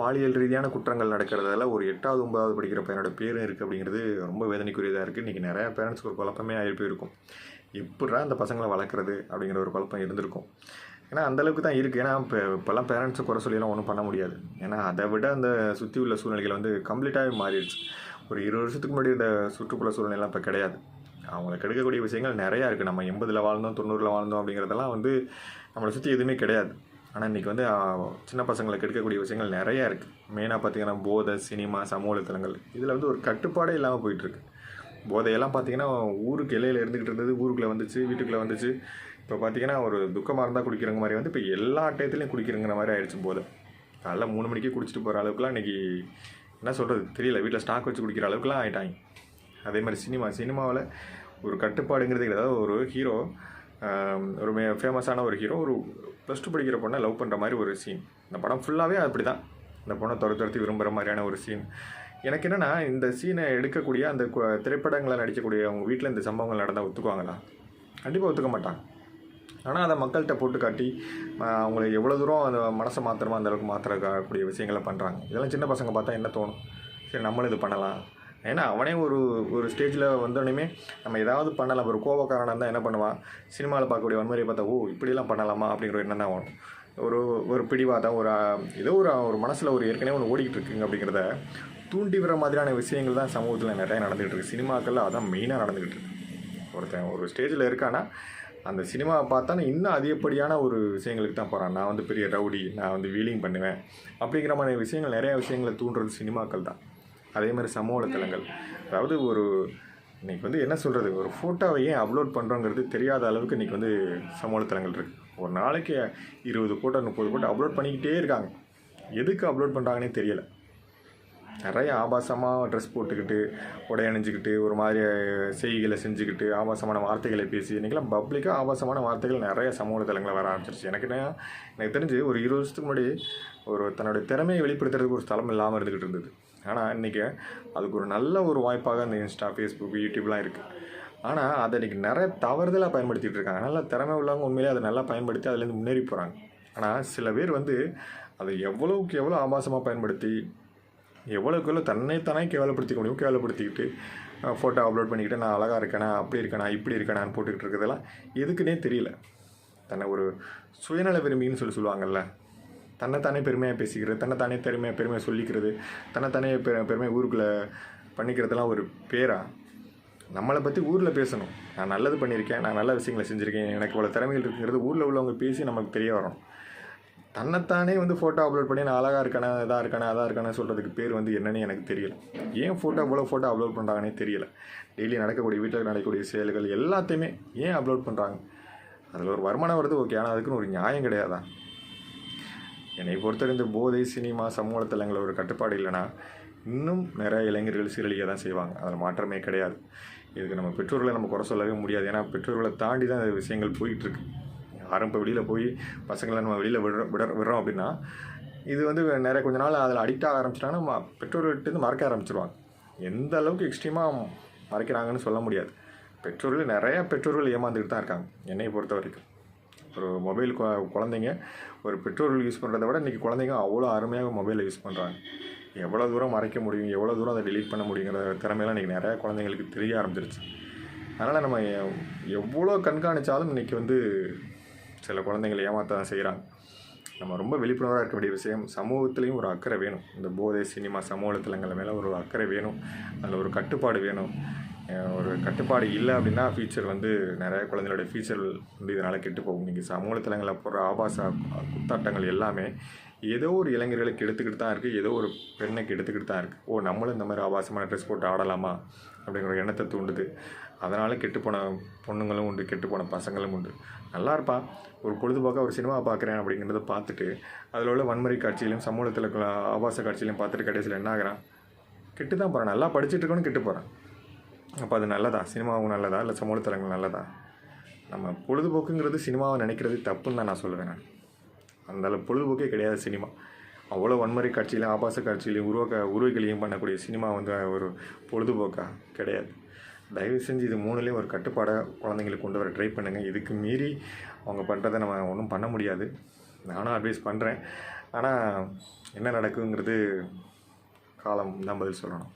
பாலியல் ரீதியான குற்றங்கள் நடக்கிறதால ஒரு எட்டாவது ஒன்பதாவது படிக்கிற பையனோட பேரும் இருக்குது அப்படிங்கிறது ரொம்ப வேதனைக்குரியதாக இருக்குது இன்றைக்கி நிறையா பேரண்ட்ஸ்க்கு ஒரு குழப்பமே ஆகி போயிருக்கும். எப்படா அந்த பசங்களை வளர்க்குறது அப்படிங்கிற ஒரு குழப்பம் இருந்திருக்கும். ஏன்னா அந்தளவுக்கு தான் இருக்குது ஏன்னா இப்போ இப்போல்லாம் பேரண்ட்ஸை குறை சொல்லியெல்லாம் ஒன்றும் பண்ண முடியாது. ஏன்னா அதை விட அந்த சுற்றி உள்ள சூழ்நிலைகள் வந்து கம்ப்ளீட்டாகவே மாறிடுச்சு. ஒரு இருபது வருஷத்துக்கு முன்னாடி இந்த சுற்றுப்புற சூழ்நிலைலாம் இப்போ கிடையாது. அவங்கள கெடுக்கக்கூடிய விஷயங்கள் நிறையா இருக்குது நம்ம எண்பதில் வாழ்ந்தோம் தொண்ணூறில் வாழ்ந்தோம் அப்படிங்கிறதெல்லாம் வந்து நம்மளை சுற்றி எதுவுமே கிடையாது. ஆனால் இன்றைக்கி வந்து சின்ன பசங்களை கெடுக்கக்கூடிய விஷயங்கள் நிறையா இருக்குது மெயினாக பார்த்திங்கன்னா போதை சினிமா சமூக வலைத்தளங்கள். இதில் வந்து ஒரு கட்டுப்பாடே இல்லாமல் போயிட்டுருக்கு. போதையெல்லாம் பார்த்தீங்கன்னா ஊருக்கு இலையில் இருந்துக்கிட்டு இருந்தது ஊருக்குள்ளே வந்துச்சு வீட்டுக்குள்ளே வந்துச்சு. இப்போ பார்த்தீங்கன்னா ஒரு துக்கமாக இருந்தால் குடிக்கிறங்க மாதிரி வந்து இப்போ எல்லா டயத்துலையும் குடிக்கிறங்கிற மாதிரி ஆயிடுச்சு போதை. காலைல மூணு மணிக்கே குடிச்சிட்டு போகிற அளவுக்குலாம் இன்றைக்கி என்ன சொல்கிறது தெரியல. வீட்டில் ஸ்டாக் வச்சு குடிக்கிற அளவுக்குலாம் ஆகிட்டாங்க அதே மாதிரி சினிமா சினிமாவில் ஒரு கட்டுப்பாடுங்கிறது கிடையாது ஒரு ஹீரோ ஒரு மே ஃபேமஸான ஒரு ஹீரோ ஒரு ப்ளஸ் டூ படிக்கிற பொண்ணை லவ் பண்ணுற மாதிரி ஒரு சீன் இந்த படம் ஃபுல்லாகவே அப்படி தான் இந்த பொண்ணை துர துரத்தி விரும்புகிற மாதிரியான ஒரு சீன் எனக்கு என்னென்னா இந்த சீனை எடுக்கக்கூடிய அந்த கு- திரைப்படங்களை நடிக்கக்கூடிய அவங்க வீட்டில் இந்த சம்பவங்கள் நடந்தால் ஒத்துக்குவாங்களா? கண்டிப்பாக ஒத்துக்க மாட்டாங்க. ஆனால் அதை மக்கள்கிட்ட போட்டு காட்டி அவங்களை எவ்வளோ தூரம் அந்த மனசை மாத்திரமா அந்த அளவுக்கு மாத்திரக்கூடிய விஷயங்களை பண்ணுறாங்க இதெல்லாம் சின்ன பசங்க பார்த்தா என்ன தோணும்? சரி நம்மளும் இது பண்ணலாம். ஏன்னா அவனே ஒரு ஒரு ஸ்டேஜில் வந்தோடனே நம்ம ஏதாவது பண்ணலாம். ஒரு கோபக்காரனாக இருந்தால் என்ன பண்ணுவான்? சினிமாவில் பார்க்கக்கூடிய வன்முறையை பார்த்தா ஓ இப்படிலாம் பண்ணலாமா? அப்படிங்கிற எண்ணம் தான் வரும். ஒரு ஒரு பிடிவாதம் ஒரு ஏதோ ஒரு ஒரு மனசில் ஒரு ஏற்கனவே ஒன்று ஓடிக்கிட்டு இருக்குங்க அப்படிங்கிறத தூண்டி விடுற மாதிரியான விஷயங்கள் தான் சமூகத்தில் நிறைய நடந்துகிட்டு இருக்கு. சினிமாக்களில் அதான் மெயினாக நடந்துக்கிட்டு இருக்கு. ஒருத்தன் ஒரு ஸ்டேஜில் இருக்கானா அந்த சினிமாவை பார்த்தானே இன்னும் அதிகப்படியான ஒரு விஷயங்களுக்கு தான் போகிறான் நான் வந்து பெரிய ரவுடி நான் வந்து வீலிங் பண்ணுவேன் அப்படிங்கிற மாதிரி விஷயங்கள் நிறைய விஷயங்களை தூண்டுறது சினிமாக்கள் தான் அதே மாதிரி சமூக வலைத்தளங்கள். அதாவது ஒரு இன்றைக்கி வந்து என்ன சொல்கிறது ஒரு ஃபோட்டோவை ஏன் அப்லோட் பண்ணுறோங்கிறது தெரியாத அளவுக்கு இன்றைக்கி வந்து சமூக வலைத்தளங்கள் இருக்குது ஒரு நாளைக்கு இருபது ஃபோட்டோ முப்பது ஃபோட்டோ அப்லோட் பண்ணிக்கிட்டே இருக்காங்க. எதுக்கு அப்லோட் பண்ணுறாங்கன்னே தெரியலை. நிறைய ஆபாசமாக ட்ரெஸ் போட்டுக்கிட்டு உடை அணிஞ்சிக்கிட்டு ஒரு மாதிரி செய்திகளை செஞ்சுக்கிட்டு ஆபாசமான வார்த்தைகளை பேசி இன்றைக்கெல்லாம் பப்ளிக்காக ஆபாசமான வார்த்தைகள் நிறைய சமூக தளங்களை வர ஆரம்பிச்சிருச்சு. எனக்கு எனக்கு தெரிஞ்சு ஒரு இருபது வருஷத்துக்கு முன்னாடி ஒரு தன்னுடைய திறமையை வெளிப்படுத்துறதுக்கு ஒரு ஸ்தலம் இல்லாமல் இருந்துக்கிட்டு இருந்தது. ஆனால் இன்றைக்கி அதுக்கு ஒரு நல்ல ஒரு வாய்ப்பாக இந்த இன்ஸ்டா ஃபேஸ்புக் யூடியூப்லாம் இருக்குது ஆனால் அதை இன்றைக்கி நிறைய தவறுதலாக பயன்படுத்திகிட்டு இருக்காங்க. நல்லா திறமை உள்ளவங்க உண்மையிலே அதை நல்லா பயன்படுத்தி அதுலேருந்து முன்னேறி போகிறாங்க ஆனால் சில பேர் வந்து அதை எவ்வளோவுக்கு எவ்வளோ ஆபாசமாக பயன்படுத்தி எவ்வளோக்கு எவ்வளோ தன்னைத்தானே கேவலப்படுத்திக்க முடியும் கேவலப்படுத்திக்கிட்டு ஃபோட்டோ அப்லோட் பண்ணிக்கிட்டு நான் அழகாக இருக்கேனா அப்படி இருக்கேனா இப்படி இருக்கேனான்னு போட்டுக்கிட்டு இருக்கிறதெல்லாம் எதுக்குன்னே தெரியல. தன்னை ஒரு சுயநல விரும்பின்னு சொல்லி சொல்லுவாங்கல்ல. தன்னைத்தானே பெருமையாக பேசிக்கிறது தன்னைத்தானே பெருமையாக பெருமையாக சொல்லிக்கிறது தன்னைத்தானே பெ பெருமையாக ஊருக்குள்ளே பண்ணிக்கிறதெல்லாம் ஒரு பேரா? நம்மளை பற்றி ஊரில் பேசணும். நான் நல்லது பண்ணியிருக்கேன் நான் நல்ல விஷயங்களை செஞ்சுருக்கேன் எனக்கு இவ்வளோ திறமைகள் இருக்குங்கிறது ஊரில் உள்ளவங்க பேசி நமக்கு தெரிய வரணும். தன்னைத்தானே வந்து ஃபோட்டோ அப்லோட் பண்ணி நான் அழகாக இருக்கானே இதாக இருக்கானே அதாக இருக்கானே சொல்கிறதுக்கு பேர் வந்து என்னன்னு எனக்கு தெரியல. ஏன் ஃபோட்டோ இவ்வளோ ஃபோட்டோ அப்லோட் பண்ணுறாங்கன்னே தெரியல. டெய்லி நடக்கக்கூடிய வீட்டில் நடக்கக்கூடிய செயல்கள் எல்லாத்தையுமே ஏன் அப்லோட் பண்ணுறாங்க அதில் ஒரு வருமானம் வருது ஓகே ஆனால் அதுக்குன்னு ஒரு நியாயம் கிடையாதான் என்னை பொறுத்தவரை இந்த போதை சினிமா சமூக தளங்களில் ஒரு கட்டுப்பாடு இல்லைன்னா இன்னும் நிறைய இளைஞர்கள் சீரழிய தான் செய்வாங்க. அதில் மாற்றமே கிடையாது. இதுக்கு நம்ம பெற்றோர்களை நம்ம குறை சொல்லவே முடியாது. ஏன்னா பெற்றோர்களை தாண்டி தான் இந்த விஷயங்கள் போயிட்டுருக்கு யாரும் இப்போ வெளியில் போய் பசங்களை நம்ம வெளியில் விடுற விட விடுறோம் அப்படின்னா இது வந்து நிறைய கொஞ்ச நாள் அதில் அடிக்ட் ஆக ஆரம்பிச்சிட்டாங்கன்னா பெற்றோர்கள்ட்டேருந்து மறக்க ஆரம்பிச்சிருவாங்க. எந்த அளவுக்கு எக்ஸ்ட்ரீமாக மறைக்கிறாங்கன்னு சொல்ல முடியாது. பெற்றோர்கள் நிறைய பெற்றோர்கள் ஏமாந்துக்கிட்டு தான் இருக்காங்க என்னை பொறுத்த வரைக்கும். ஒரு மொபைல் குழந்தைங்க ஒரு பெற்றோர்கள் யூஸ் பண்ணுறத விட இன்றைக்கி குழந்தைங்க அவ்வளோ அருமையாக மொபைலை யூஸ் பண்ணுறாங்க எவ்வளோ தூரம் மறைக்க முடியும் எவ்வளோ தூரம் அதை டிலீட் பண்ண முடியுங்கிற திறமையெல்லாம் இன்றைக்கி நிறையா குழந்தைங்களுக்கு தெரிய ஆரம்பிச்சிருச்சு. அதனால் நம்ம எவ்வளோ கண்காணித்தாலும் இன்றைக்கி வந்து சில குழந்தைங்களை ஏமாற்ற தான் செய்கிறாங்க நம்ம ரொம்ப விழிப்புணர்வாக இருக்க வேண்டிய விஷயம் சமூகத்துலேயும் ஒரு அக்கறை வேணும். இந்த போதை சினிமா சமூக மேலே ஒரு அக்கறை வேணும். அதில் ஒரு கட்டுப்பாடு வேணும். ஒரு கட்டுப்பாடு இல்லை அப்படின்னா ஃபியூச்சர் வந்து நிறைய குழந்தைகளுடைய ஃபியூச்சர் வந்து இதனால் கெட்டு போகும். நீங்கள் சமூக வலைத்தளங்களில் போடுற ஆபாச குத்தாட்டங்கள் எல்லாமே ஏதோ ஒரு இளைஞர்களுக்கு எடுத்துக்கிட்டு தான் இருக்குது ஏதோ ஒரு பெண்ணுக்கு எடுத்துக்கிட்டு தான் இருக்குது ஓ நம்மளும் இந்த மாதிரி ஆபாசமான ட்ரெஸ் போட்டு ஆடலாமா அப்படிங்கிற ஒரு எண்ணத்தை தூண்டுது. அதனால் கெட்டுப்போன பொண்ணுங்களும் உண்டு கெட்டுப்போன பசங்களும் உண்டு. நல்லா இருப்பா. ஒரு பொழுதுபோக்காக ஒரு சினிமா பார்க்குறேன் அப்படிங்கிறத பார்த்துட்டு அதில் உள்ள வன்முறை காட்சியிலையும் சமூகத்தில் இருக்கிற ஆபாச காட்சியிலையும் பார்த்துட்டு கடைசியில் என்ன ஆகிறான்? கெட்டு தான் போகிறான் நல்லா படிச்சுட்டு கெட்டு போகிறான் அப்போ அது நல்லதா? சினிமாவும் நல்லதா? இல்லை சமூகத்தலங்கள் நல்லதா? நம்ம பொழுதுபோக்குங்கிறது சினிமாவை நினைக்கிறது தப்புன்னு தான் நான் சொல்லுவேன் அந்த அளவு பொழுதுபோக்கே கிடையாது சினிமா. அவ்வளோ வன்முறை காட்சியிலையும் ஆபாச காட்சியிலையும் உருவாக்க உருவகளையும் பண்ணக்கூடிய சினிமா வந்து ஒரு பொழுதுபோக்கா? கிடையாது. தயவு செஞ்சு இது மூணுலேயும் ஒரு கட்டுப்பாடை குழந்தைங்களுக்கு கொண்டு வர ட்ரை பண்ணுங்கள் இதுக்கு மீறி அவங்க பண்ணுறதை நம்ம ஒன்றும் பண்ண முடியாது. நானும் அட்வைஸ் பண்ணுறேன் ஆனால் என்ன நடக்குங்கிறது காலம் தான் பதில் சொல்லணும்.